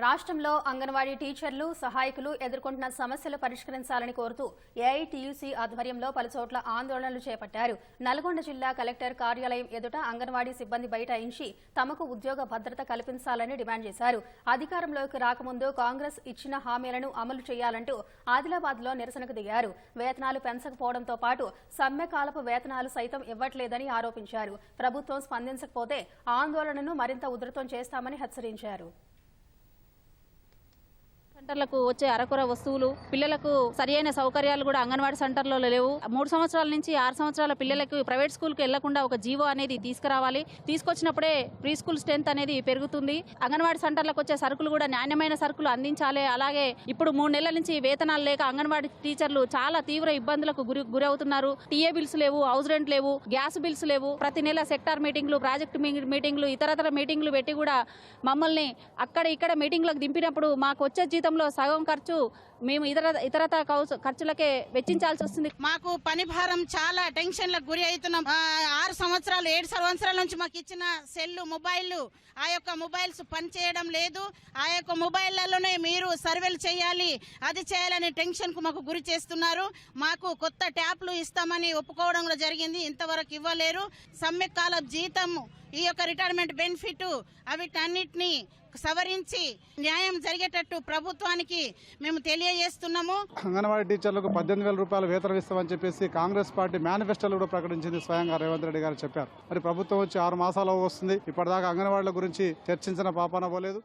రాష్ట్రంలో అంగన్వాడీ టీచర్లు సహాయకులు ఎదుర్కొంటున్న సమస్యలు పరిష్కరించాలని కోరుతూ ఏఐటీయూసీ ఆధ్వర్యంలో పలుచోట్ల ఆందోళనలు చేపట్టారు. నల్గొండ జిల్లా కలెక్టర్ కార్యాలయం ఎదుట అంగన్వాడీ సిబ్బంది బైఠాయించి తమకు ఉద్యోగ భద్రత కల్పించాలని డిమాండ్ చేశారు. అధికారంలోకి రాకముందు కాంగ్రెస్ ఇచ్చిన హామీలను అమలు చేయాలంటూ ఆదిలాబాద్లో నిరసనకు దిగారు. వేతనాలు పెంచకపోవడంతో పాటు సమ్మెకాలపు వేతనాలు సైతం ఇవ్వట్లేదని ఆరోపించారు. ప్రభుత్వం స్పందించకపోతే ఆందోళనను మరింత ఉధృతం చేస్తామని హెచ్చరించారు. సెంటర్లకు వచ్చే అరకొర వస్తువులు పిల్లలకు సరియైన సౌకర్యాలు కూడా అంగన్వాడీ సెంటర్లో లేవు. మూడు సంవత్సరాల నుంచి ఆరు సంవత్సరాల పిల్లలకు ప్రైవేట్ స్కూల్కి వెళ్ళకుండా ఒక జీవో అనేది తీసుకురావాలి. తీసుకొచ్చినప్పుడే ప్రీ స్కూల్ స్ట్రెంత్ అనేది పెరుగుతుంది. అంగన్వాడీ సెంటర్లకు వచ్చే సరుకులు కూడా నాణ్యమైన సరుకులు అందించాలి. అలాగే ఇప్పుడు మూడు నెలల నుంచి వేతనాలు లేక అంగన్వాడీ టీచర్లు చాలా తీవ్ర ఇబ్బందులకు గురి గురవుతున్నారు. టీఏ బిల్స్ లేవు హౌస్ రెంట్ లేవు గ్యాస్ బిల్స్ లేవు. ప్రతి నెల సెక్టార్ మీటింగ్లు ప్రాజెక్టు మీ- మీటింగ్లు ఇతరతర మీటింగ్లు పెట్టి కూడా మమ్మల్ని అక్కడ ఇక్కడ మీటింగ్లకు దింపినప్పుడు మాకు వచ్చే జీతం జీతంలో సగం ఖర్చు మేము ఇతర ఇతరత ఖర్చులకే వెచ్చించాల్సి వస్తుంది. మాకు పని భారం చాలా టెన్షన్లకు గురి అవుతున్నాం. ఆరు సంవత్సరాలు ఏడు సంవత్సరాల నుంచి మాకు ఇచ్చిన సెల్లు మొబైల్ ఆ యొక్క మొబైల్స్ పనిచేయడం లేదు. ఆ యొక్క మొబైల్లలోనే మీరు సర్వేలు చేయాలి అది చేయాలని టెన్షన్కు మాకు గురి చేస్తున్నారు. మాకు కొత్త ట్యాప్లు ఇస్తామని ఒప్పుకోవడం కూడా జరిగింది. ఇంతవరకు ఇవ్వలేరు. సమ్మె కాల జీతం ఈ యొక్క రిటైర్మెంట్ బెనిఫిట్ అవిటన్నిటినీ సవరించి న్యాయం జరిగేటట్టు ప్రభుత్వానికి మేము తెలియజేస్తున్నాము. అంగన్వాడీ టీచర్లకు పద్దెనిమిది వేల రూపాయలు వేతనం ఇస్తామని చెప్పేసి కాంగ్రెస్ పార్టీ మేనిఫెస్టోలో కూడా ప్రకటించింది స్వయంగా రేవంత్ రెడ్డి గారు చెప్పారు. మరి ప్రభుత్వం వచ్చి ఆరు మాసాలు వస్తుంది. ఇప్పటిదాకా అంగన్వాడీల గురించి చర్చించిన పాపాన పోలేదు.